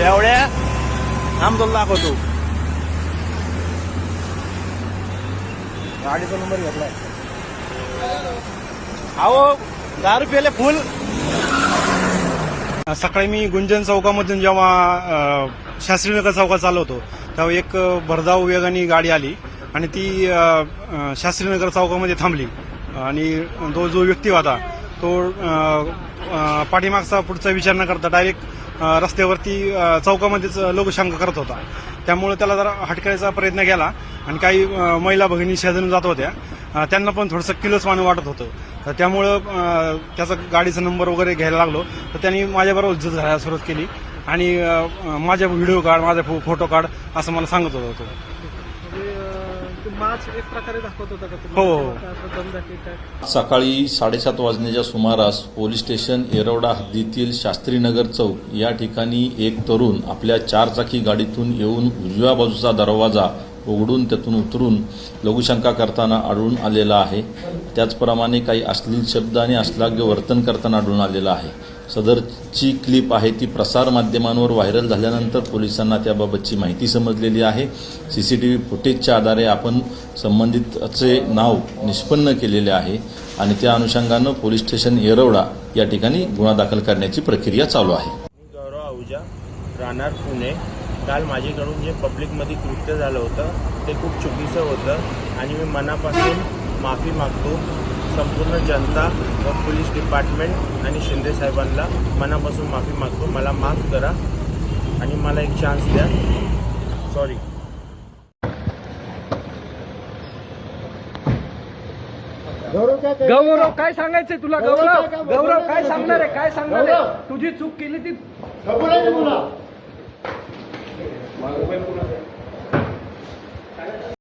एवढ्या? थांब तुला दाखवतो गाडीचा नंबर घेतलाय अहो दहा रुपयाला फुल सकाळी मी गुंजन चौकामधून जेव्हा शास्त्रीनगर चौकात चाललो होतो तेव्हा एक भरधाव वेगाने गाडी आली आणि ती शास्त्रीनगर चौकामध्ये थांबली. आणि तो जो व्यक्ती होता तो पाठीमागचा पुढचा विचार न करता डायरेक्ट रस्त्यावरती चौकामध्येच लघुशंका करत होता. त्यामुळे त्याला जरा हटकायचा प्रयत्न केला आणि काही महिला भगिनी शेजारून जात होत्या. त्यांना पण थोडंसं किलोचवानं वाटत होतं. तर त्यामुळं त्याचा गाडीचा नंबर वगैरे घ्यायला लागलो. तर त्यांनी माझ्याबरोबर झुज घालायला सुरुवात केली. आणि माझ्या व्हिडिओ काढ माझा फो- फोटो काढ असं मला सांगत होतं तो. अं, ते माच एक प्रकारे दाखवत होता का हो, हो. सकाळी साडेसात वाजण्याच्या सुमारास पोलीस स्टेशन येरवडा हद्दीतील शास्त्रीनगर चौक या ठिकाणी एक तरुण आपल्या चारचाकी गाडीतून येऊन उजव्या बाजूचा दरवाजा उघडून त्यातून उतरून लघुशंका करताना आढळून आलेला आहे. त्याचप्रमाणे काही अश्लील शब्द आणि अश्लाघ्य वर्तन करताना आढळून आलेलं आहे. सदरची क्लिप आहे ती प्रसार माध्यमांवर व्हायरल झाल्यानंतर पोलिसांना त्याबाबतची माहिती समजलेली आहे. सी सी टी व्ही फुटेजच्या आधारे आपण संबंधितचे नाव निष्पन्न केलेले आहे आणि त्या अनुषंगानं पोलीस स्टेशन येरवडा या ठिकाणी गुन्हा दाखल करण्याची प्रक्रिया चालू आहे. गौरव आहुजा राहणार पुणे. काल माझ्याकडून जे पब्लिकमध्ये कृत्य झालं होतं ते खूप चुकीचं होतं आणि मी मनापासून माफी मागतो. संपूर्ण जनता व पोलीस डिपार्टमेंट आणि शिंदे साहेबांना मनापासून माफी मागतो. मला माफ करा आणि मला एक चान्स द्या. सॉरी गौरव काय सांगायचंय तुला गौरव? गौरव काय सांगणार आहे? काय सांगणार आहे? तुझी चूक केली ती